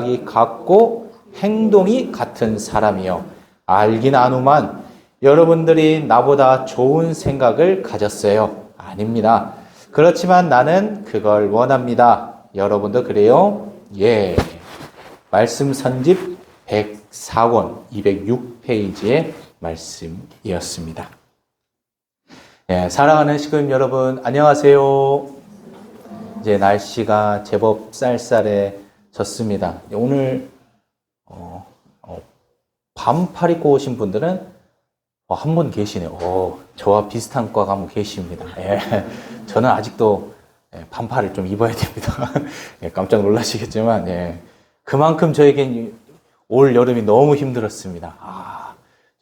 생각이 같고 행동이 같은 사람이요. 알긴 아누만 여러분들이 나보다 좋은 생각을 가졌어요. 아닙니다. 그렇지만 나는 그걸 원합니다. 여러분도 그래요? 예. 말씀 선집 104권 206페이지의 말씀이었습니다. 예, 사랑하는 시금 여러분, 안녕하세요. 이제 날씨가 제법 쌀쌀해 졌습니다. 오늘 어, 어, 반팔 입고 오신 분들은 어, 한분 계시네요. 오, 저와 비슷한 과가 한 분 계십니다. 예, 저는 아직도 예, 반팔을 좀 입어야 됩니다. 예, 깜짝 놀라시겠지만, 예, 그만큼 저에겐 올 여름이 너무 힘들었습니다. 아,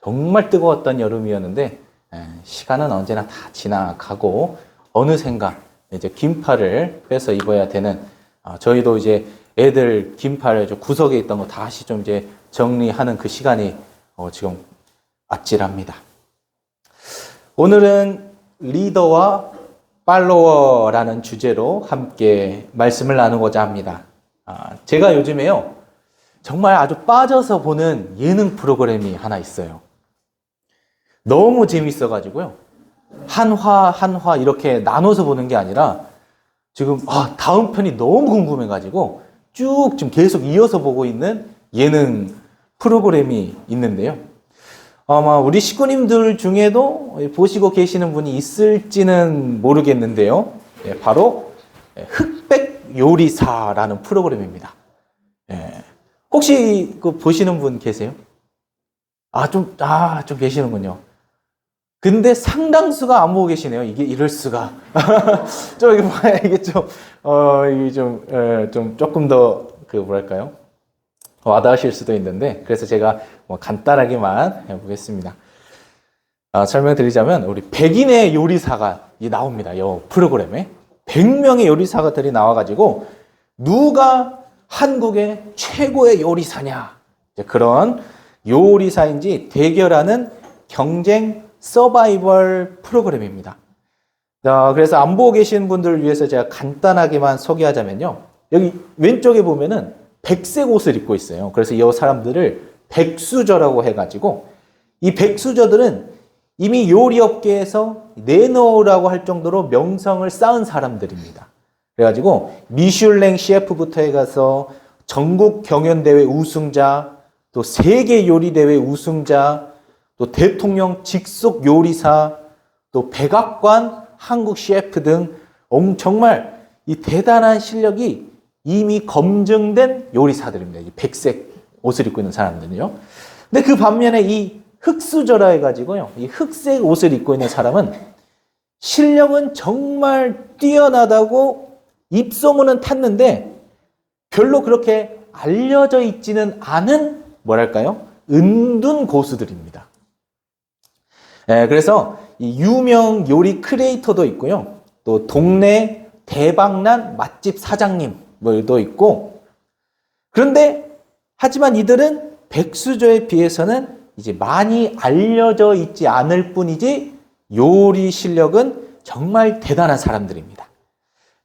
정말 뜨거웠던 여름이었는데, 예, 시간은 언제나 다 지나가고, 어느샌가 이제 긴팔을 빼서 입어야 되는, 아, 저희도 이제 애들 긴팔 저 구석에 있던 거 다시 좀 이제 정리하는 그 시간이 어, 지금 아찔합니다. 오늘은 리더와 팔로워라는 주제로 함께 말씀을 나누고자 합니다. 아, 제가 요즘에요, 정말 아주 빠져서 보는 예능 프로그램이 하나 있어요. 너무 재밌어가지고요. 한화, 한화 이렇게 나눠서 보는 게 아니라 지금 아, 다음 편이 너무 궁금해가지고 쭉 지금 계속 이어서 보고 있는 예능 프로그램이 있는데요. 아마 우리 식구님들 중에도 보시고 계시는 분이 있을지는 모르겠는데요. 예, 바로 흑백 요리사라는 프로그램입니다. 예, 혹시 그 보시는 분 계세요? 아, 좀, 아, 좀 계시는군요. 근데 상당수가 안 보고 계시네요. 이게 이럴 수가. 좀 이게 뭐야 이게 좀 어, 이게 좀, 에, 좀 조금 더 그 뭐랄까요? 와닿으실 수도 있는데 그래서 제가 뭐 간단하게만 해보겠습니다. 아, 설명드리자면 우리 백인의 요리사가 이 나옵니다. 이 프로그램에 100명의 요리사가들이 나와가지고 누가 한국의 최고의 요리사냐 그런 요리사인지 대결하는 경쟁 서바이벌 프로그램입니다. 자, 그래서 안 보고 계신 분들을 위해서 제가 간단하게만 소개하자면요. 여기 왼쪽에 보면은 백색 옷을 입고 있어요. 그래서 이 사람들을 백수저라고 해가지고 이 백수저들은 이미 요리업계에서 내놓으라고 할 정도로 명성을 쌓은 사람들입니다. 그래가지고 미슐랭 셰프부터 해가서 전국 경연대회 우승자, 또 세계 요리대회 우승자, 또 대통령 직속 요리사, 또 백악관 한국 셰프 등 정말 이 대단한 실력이 이미 검증된 요리사들입니다. 이 백색 옷을 입고 있는 사람들은요. 근데 그 반면에 이 흑수저라 해가지고요. 이 흑색 옷을 입고 있는 사람은 실력은 정말 뛰어나다고 입소문은 탔는데 별로 그렇게 알려져 있지는 않은 뭐랄까요? 은둔 고수들입니다. 예, 그래서 이 유명 요리 크리에이터도 있고요. 또 동네 대박난 맛집 사장님도 있고 그런데 하지만 이들은 백수저에 비해서는 이제 많이 알려져 있지 않을 뿐이지 요리 실력은 정말 대단한 사람들입니다.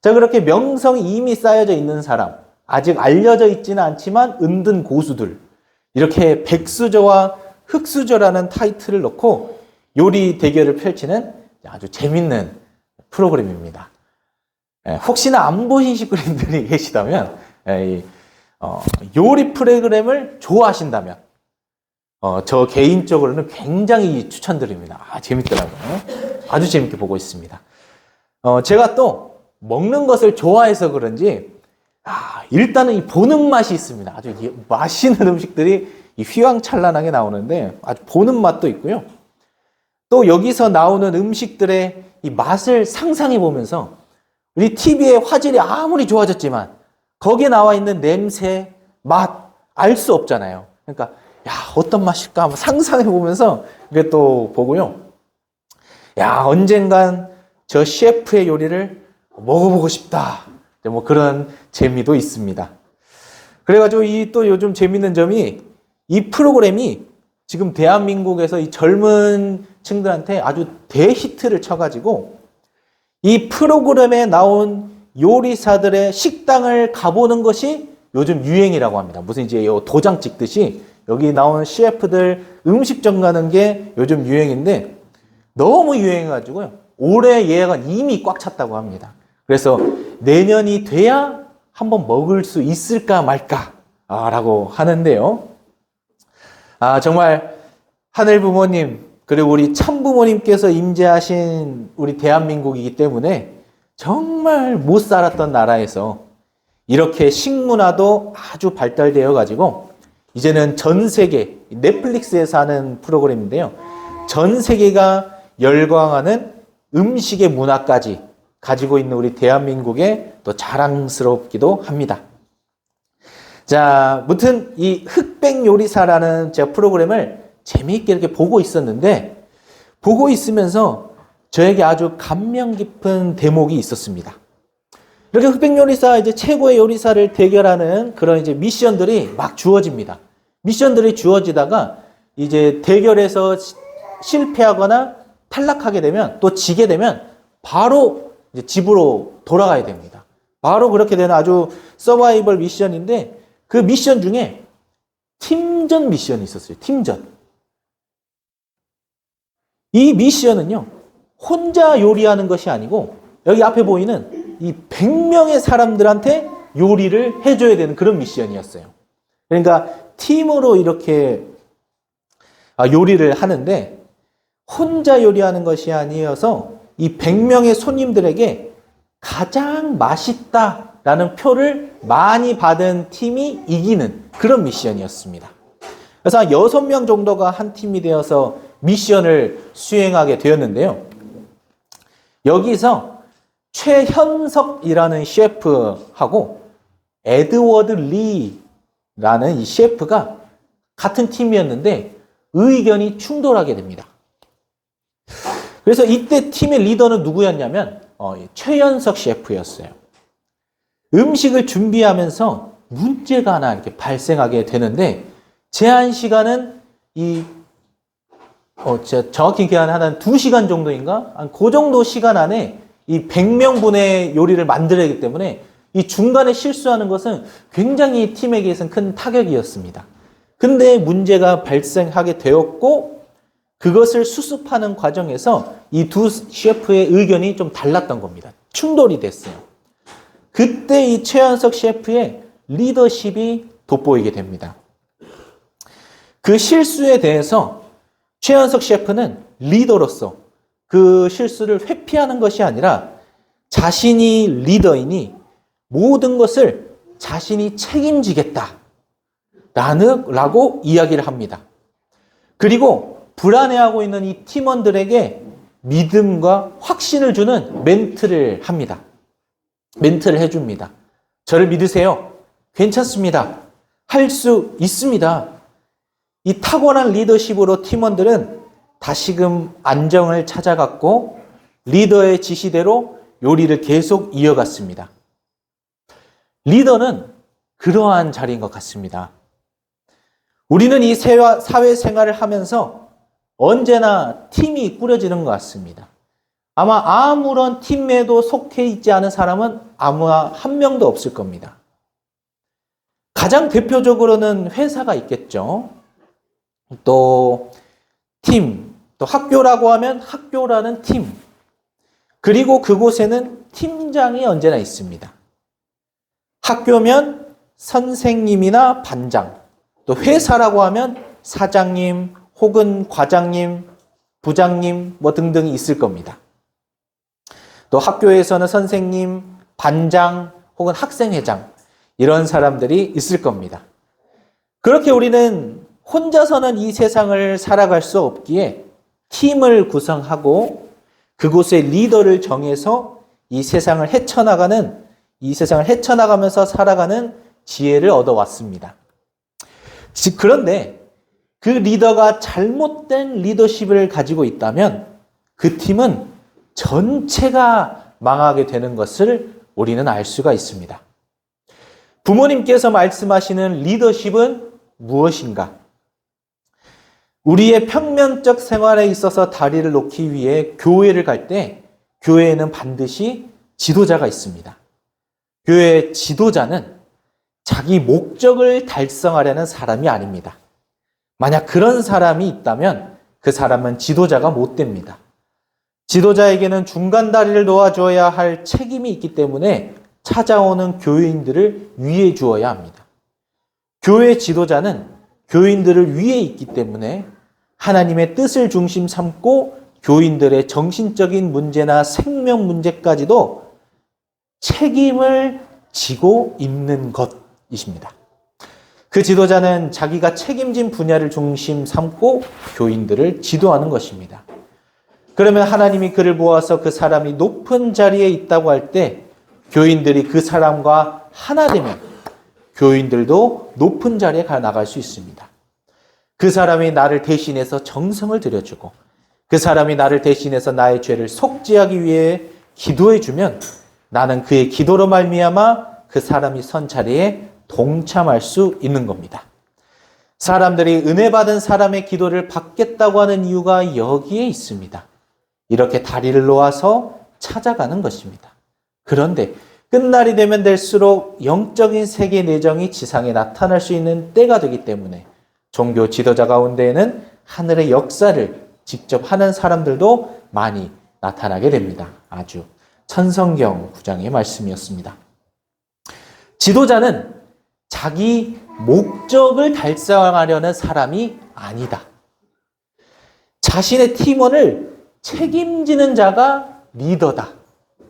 자, 그렇게 명성이 이미 쌓여져 있는 사람, 아직 알려져 있지는 않지만 은둔 고수들, 이렇게 백수저와 흑수저라는 타이틀을 넣고 요리 대결을 펼치는 아주 재밌는 프로그램입니다. 예, 혹시나 안 보신 식구님들이 계시다면 예, 어, 요리 프로그램을 좋아하신다면 어, 저 개인적으로는 굉장히 추천드립니다. 아, 재밌더라고요. 아주 재밌게 보고 있습니다. 어, 제가 또 먹는 것을 좋아해서 그런지 아, 일단은 이 보는 맛이 있습니다. 아주 맛있는 음식들이 휘황찬란하게 나오는데 아주 보는 맛도 있고요. 또 여기서 나오는 음식들의 이 맛을 상상해 보면서 우리 TV의 화질이 아무리 좋아졌지만 거기에 나와 있는 냄새, 맛 알 수 없잖아요. 그러니까 야 어떤 맛일까 상상해 보면서 이게 또 보고요. 야 언젠간 저 셰프의 요리를 먹어보고 싶다. 뭐 그런 재미도 있습니다. 그래가지고 이 또 요즘 재밌는 점이 이 프로그램이 지금 대한민국에서 이 젊은 층들한테 아주 대히트를 쳐가지고 이 프로그램에 나온 요리사들의 식당을 가보는 것이 요즘 유행이라고 합니다. 무슨 이제 요 도장 찍듯이 여기 나오는 CF들 음식점 가는 게 요즘 유행인데 너무 유행해가지고요. 올해 예약은 이미 꽉 찼다고 합니다. 그래서 내년이 돼야 한번 먹을 수 있을까 말까 아, 라고 하는데요. 아, 정말 하늘 부모님, 그리고 우리 참 부모님께서 임재하신 우리 대한민국이기 때문에 정말 못 살았던 나라에서 이렇게 식문화도 아주 발달되어 가지고 이제는 전 세계 넷플릭스에서 하는 프로그램인데요. 전 세계가 열광하는 음식의 문화까지 가지고 있는 우리 대한민국에 또 자랑스럽기도 합니다. 자, 무튼 이 흑백 요리사라는 제가 프로그램을 재미있게 이렇게 보고 있었는데 보고 있으면서 저에게 아주 감명 깊은 대목이 있었습니다. 이렇게 흑백 요리사 이제 최고의 요리사를 대결하는 그런 이제 미션들이 막 주어집니다. 미션들이 주어지다가 이제 대결에서 시- 실패하거나 탈락하게 되면 또 지게 되면 바로 집으로 돌아가야 됩니다. 바로 그렇게 되는 아주 서바이벌 미션인데 그 미션 중에 팀전 미션이 있었어요. 팀전. 이 미션은요, 혼자 요리하는 것이 아니고, 여기 앞에 보이는 이 100명의 사람들한테 요리를 해줘야 되는 그런 미션이었어요. 그러니까 팀으로 이렇게 아, 요리를 하는데, 혼자 요리하는 것이 아니어서 이 100명의 손님들에게 가장 맛있다 라는 표를 많이 받은 팀이 이기는 그런 미션이었습니다. 그래서 한 6명 정도가 한 팀이 되어서 미션을 수행하게 되었는데요. 여기서 최현석이라는 셰프하고 에드워드 리라는 이 셰프가 같은 팀이었는데 의견이 충돌하게 됩니다. 그래서 이때 팀의 리더는 누구였냐면 어, 이 최연석 셰프였어요. 음식을 준비하면서 문제가 하나 이렇게 발생하게 되는데 제한 시간은 이 어, 저 정확히 기한 한 2시간 정도인가? 한 그 정도 시간 안에 이 100명분의 요리를 만들어야 하기 때문에 이 중간에 실수하는 것은 굉장히 팀에게 있어서는 큰 타격이었습니다. 근데 문제가 발생하게 되었고 그것을 수습하는 과정에서 이 두 셰프의 의견이 좀 달랐던 겁니다. 충돌이 됐어요. 그때 이 최현석 셰프의 리더십이 돋보이게 됩니다. 그 실수에 대해서 최현석 셰프는 리더로서 그 실수를 회피하는 것이 아니라 자신이 리더이니 모든 것을 자신이 책임지겠다. 라는, 라고 이야기를 합니다. 그리고 불안해하고 있는 이 팀원들에게 믿음과 확신을 주는 멘트를 합니다. 멘트를 해줍니다. 저를 믿으세요. 괜찮습니다. 할 수 있습니다. 이 탁월한 리더십으로 팀원들은 다시금 안정을 찾아갔고 리더의 지시대로 요리를 계속 이어갔습니다. 리더는 그러한 자리인 것 같습니다. 우리는 이 사회생활을 하면서 언제나 팀이 꾸려지는 것 같습니다. 아마 아무런 팀에도 속해 있지 않은 사람은 아마 한 명도 없을 겁니다. 가장 대표적으로는 회사가 있겠죠. 또 팀, 또 학교라고 하면 학교라는 팀. 그리고 그곳에는 팀장이 언제나 있습니다. 학교면 선생님이나 반장, 또 회사라고 하면 사장님 혹은 과장님, 부장님 뭐 등등이 있을 겁니다. 또 학교에서는 선생님, 반장 혹은 학생회장 이런 사람들이 있을 겁니다. 그렇게 우리는 혼자서는 이 세상을 살아갈 수 없기에 팀을 구성하고 그곳의 리더를 정해서 이 세상을 헤쳐나가는 이 세상을 헤쳐나가면서 살아가는 지혜를 얻어왔습니다. 즉, 그런데 그 리더가 잘못된 리더십을 가지고 있다면 그 팀은 전체가 망하게 되는 것을 우리는 알 수가 있습니다. 부모님께서 말씀하시는 리더십은 무엇인가? 우리의 평면적 생활에 있어서 다리를 놓기 위해 교회를 갈 때 교회에는 반드시 지도자가 있습니다. 교회의 지도자는 자기 목적을 달성하려는 사람이 아닙니다. 만약 그런 사람이 있다면 그 사람은 지도자가 못 됩니다. 지도자에게는 중간 다리를 놓아줘야 할 책임이 있기 때문에 찾아오는 교인들을 위해 주어야 합니다. 교회 지도자는 교인들을 위해 있기 때문에 하나님의 뜻을 중심 삼고 교인들의 정신적인 문제나 생명 문제까지도 책임을 지고 있는 것이십니다. 그 지도자는 자기가 책임진 분야를 중심 삼고 교인들을 지도하는 것입니다. 그러면 하나님이 그를 모아서 그 사람이 높은 자리에 있다고 할 때 교인들이 그 사람과 하나 되면 교인들도 높은 자리에 가 나갈 수 있습니다. 그 사람이 나를 대신해서 정성을 들여주고 그 사람이 나를 대신해서 나의 죄를 속죄하기 위해 기도해 주면 나는 그의 기도로 말미암아 그 사람이 선 자리에 동참할 수 있는 겁니다. 사람들이 은혜 받은 사람의 기도를 받겠다고 하는 이유가 여기에 있습니다. 이렇게 다리를 놓아서 찾아가는 것입니다. 그런데 끝날이 되면 될수록 영적인 세계 내정이 지상에 나타날 수 있는 때가 되기 때문에 종교 지도자 가운데에는 하늘의 역사를 직접 하는 사람들도 많이 나타나게 됩니다. 아주 천성경 9장의 말씀이었습니다. 지도자는 자기 목적을 달성하려는 사람이 아니다. 자신의 팀원을 책임지는 자가 리더다.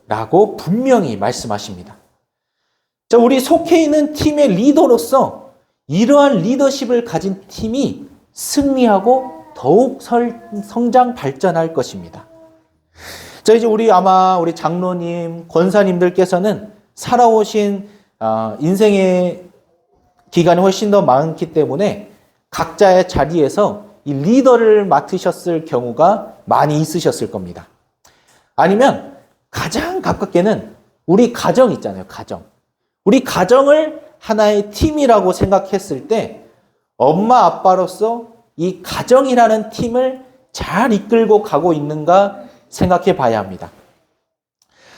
라고 분명히 말씀하십니다. 자, 우리 속해 있는 팀의 리더로서 이러한 리더십을 가진 팀이 승리하고 더욱 성장 발전할 것입니다. 자, 이제 우리 아마 우리 장로님, 권사님들께서는 살아오신 어, 인생의 기간이 훨씬 더 많기 때문에 각자의 자리에서 이 리더를 맡으셨을 경우가 많이 있으셨을 겁니다. 아니면 가장 가깝게는 우리 가정 있잖아요, 가정. 우리 가정을 하나의 팀이라고 생각했을 때 엄마, 아빠로서 이 가정이라는 팀을 잘 이끌고 가고 있는가 생각해 봐야 합니다.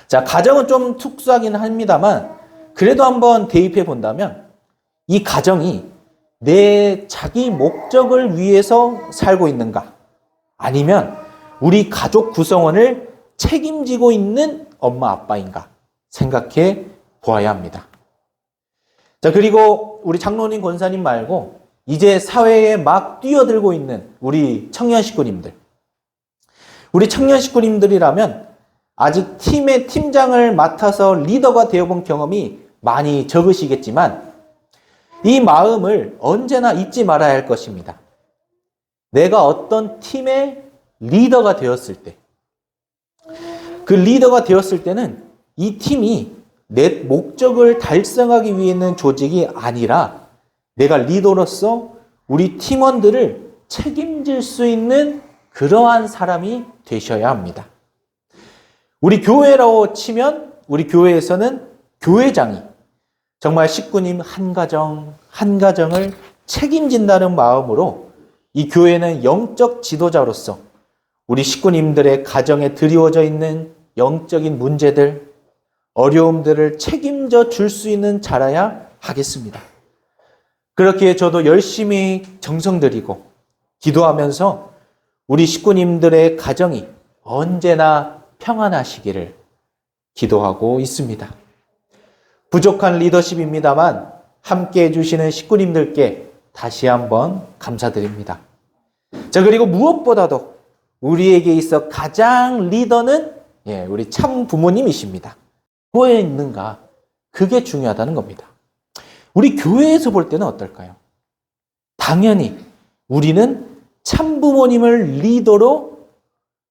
자, 가정은 좀 특수하긴 합니다만 그래도 한번 대입해 본다면 이 가정이 내 자기 목적을 위해서 살고 있는가? 아니면 우리 가족 구성원을 책임지고 있는 엄마 아빠인가? 생각해 보아야 합니다. 자, 그리고 우리 장로님 권사님 말고 이제 사회에 막 뛰어들고 있는 우리 청년 식구님들. 우리 청년 식구님들이라면 아직 팀의 팀장을 맡아서 리더가 되어본 경험이 많이 적으시겠지만 이 마음을 언제나 잊지 말아야 할 것입니다. 내가 어떤 팀의 리더가 되었을 때, 그 리더가 되었을 때는 이 팀이 내 목적을 달성하기 위해 있는 조직이 아니라 내가 리더로서 우리 팀원들을 책임질 수 있는 그러한 사람이 되셔야 합니다. 우리 교회라고 치면 우리 교회에서는 교회장이 정말 식구님 한 가정, 한 가정을 책임진다는 마음으로 이 교회는 영적 지도자로서 우리 식구님들의 가정에 드리워져 있는 영적인 문제들, 어려움들을 책임져 줄 수 있는 자라야 하겠습니다. 그렇게 저도 열심히 정성 들이고 기도하면서 우리 식구님들의 가정이 언제나 평안하시기를 기도하고 있습니다. 부족한 리더십입니다만 함께 해주시는 식구님들께 다시 한번 감사드립니다. 자, 그리고 무엇보다도 우리에게 있어 가장 리더는 예, 우리 참 부모님이십니다. 뭐에 있는가? 그게 중요하다는 겁니다. 우리 교회에서 볼 때는 어떨까요? 당연히 우리는 참 부모님을 리더로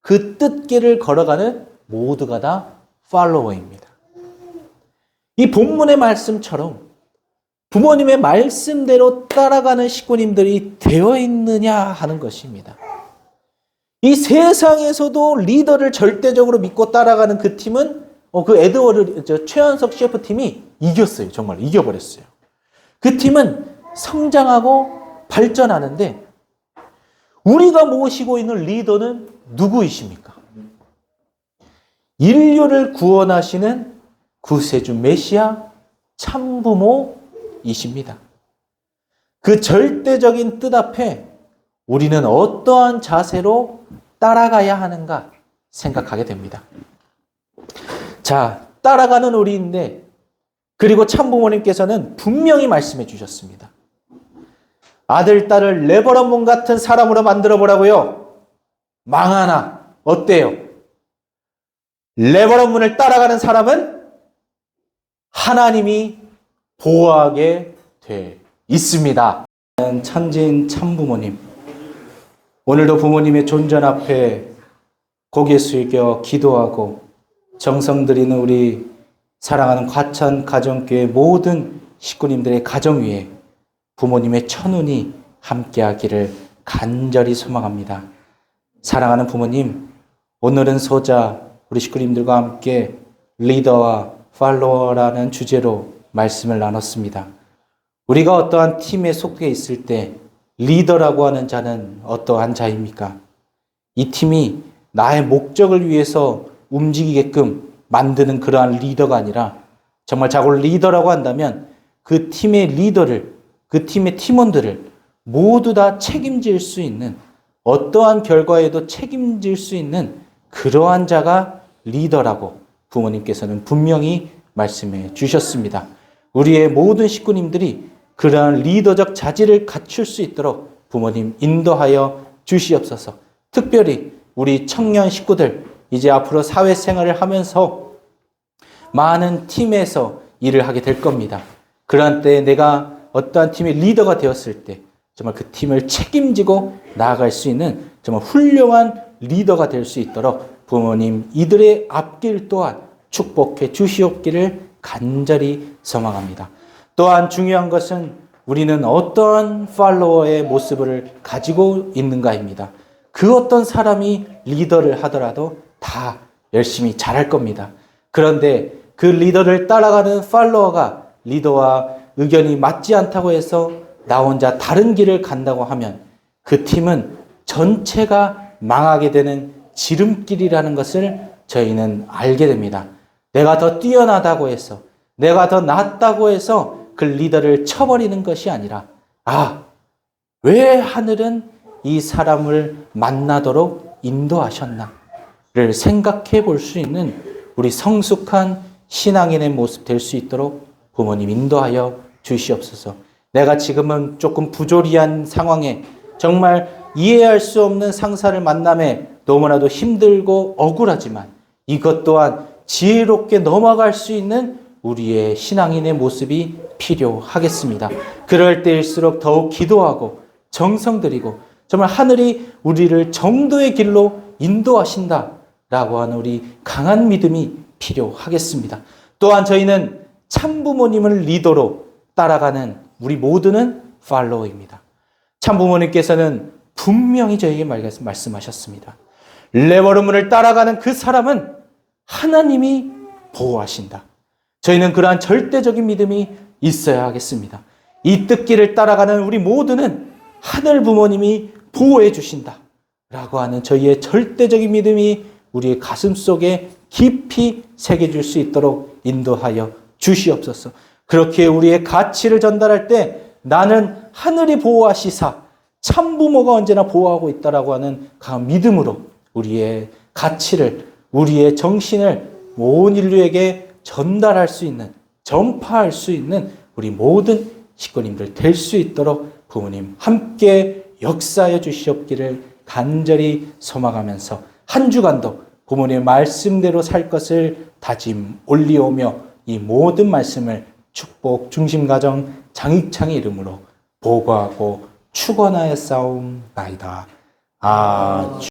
그 뜻길을 걸어가는 모두가 다 팔로워입니다. 이 본문의 말씀처럼 부모님의 말씀대로 따라가는 식구님들이 되어 있느냐 하는 것입니다. 이 세상에서도 리더를 절대적으로 믿고 따라가는 그 팀은 어, 그 에드워드 최현석 셰프 팀이 이겼어요. 정말 이겨버렸어요. 그 팀은 성장하고 발전하는데 우리가 모시고 있는 리더는 누구이십니까? 인류를 구원하시는 구세주 메시아 참부모 뜻이십니다. 그 절대적인 뜻 앞에 우리는 어떠한 자세로 따라가야 하는가 생각하게 됩니다. 자, 따라가는 우리인데, 그리고 참부모님께서는 분명히 말씀해 주셨습니다. 아들, 딸을 레버런문 같은 사람으로 만들어 보라고요. 망하나, 어때요? 레버런문을 따라가는 사람은 하나님이 보호하게 돼 있습니다. 천진 참부모님. 오늘도 부모님의 존전 앞에 고개 숙여 기도하고 정성 들이는 우리 사랑하는 과천 가정교회 모든 식구님들의 가정 위에 부모님의 천운이 함께하기를 간절히 소망합니다. 사랑하는 부모님, 오늘은 소자 우리 식구님들과 함께 리더와 팔로워라는 주제로 말씀을 나눴습니다. 우리가 어떠한 팀에 속해 있을 때 리더라고 하는 자는 어떠한 자입니까? 이 팀이 나의 목적을 위해서 움직이게끔 만드는 그러한 리더가 아니라 정말 자고를 리더라고 한다면 그 팀의 리더를 그 팀의 팀원들을 모두 다 책임질 수 있는 어떠한 결과에도 책임질 수 있는 그러한 자가 리더라고 부모님께서는 분명히 말씀해 주셨습니다. 우리의 모든 식구님들이 그러한 리더적 자질을 갖출 수 있도록 부모님 인도하여 주시옵소서. 특별히 우리 청년 식구들 이제 앞으로 사회생활을 하면서 많은 팀에서 일을 하게 될 겁니다. 그러한 때에 내가 어떠한 팀의 리더가 되었을 때 정말 그 팀을 책임지고 나아갈 수 있는 정말 훌륭한 리더가 될 수 있도록 부모님 이들의 앞길 또한 축복해 주시옵기를 간절히 소망합니다. 또한 중요한 것은 우리는 어떠한 팔로워의 모습을 가지고 있는가입니다. 그 어떤 사람이 리더를 하더라도 다 열심히 잘할 겁니다. 그런데 그 리더를 따라가는 팔로워가 리더와 의견이 맞지 않다고 해서 나 혼자 다른 길을 간다고 하면 그 팀은 전체가 망하게 되는 지름길이라는 것을 저희는 알게 됩니다. 내가 더 뛰어나다고 해서, 내가 더 낫다고 해서 그 리더를 쳐버리는 것이 아니라, 아, 왜 하늘은 이 사람을 만나도록 인도하셨나를 생각해 볼 수 있는 우리 성숙한 신앙인의 모습 될 수 있도록 부모님 인도하여 주시옵소서. 내가 지금은 조금 부조리한 상황에 정말 이해할 수 없는 상사를 만남에 너무나도 힘들고 억울하지만 이것 또한 지혜롭게 넘어갈 수 있는 우리의 신앙인의 모습이 필요하겠습니다. 그럴 때일수록 더욱 기도하고 정성 들이고 정말 하늘이 우리를 정도의 길로 인도하신다 라고 하는 우리 강한 믿음이 필요하겠습니다. 또한 저희는 참부모님을 리더로 따라가는 우리 모두는 팔로워입니다. 참부모님께서는 분명히 저에게 말씀하셨습니다. 레버르문을 따라가는 그 사람은 하나님이 보호하신다. 저희는 그러한 절대적인 믿음이 있어야 하겠습니다. 이 뜻길을 따라가는 우리 모두는 하늘 부모님이 보호해 주신다. 라고 하는 저희의 절대적인 믿음이 우리의 가슴 속에 깊이 새겨질 수 있도록 인도하여 주시옵소서. 그렇게 우리의 가치를 전달할 때 나는 하늘이 보호하시사 참부모가 언제나 보호하고 있다라고 하는 강한 믿음으로 우리의 가치를 우리의 정신을 온 인류에게 전달할 수 있는 전파할 수 있는 우리 모든 식구님들 될 수 있도록 부모님 함께 역사해 주시옵기를 간절히 소망하면서 한 주간도 부모님의 말씀대로 살 것을 다짐 올리오며 이 모든 말씀을 축복 중심 가정 장익창의 이름으로 보고하고 축원하여 싸움 나이다. 아.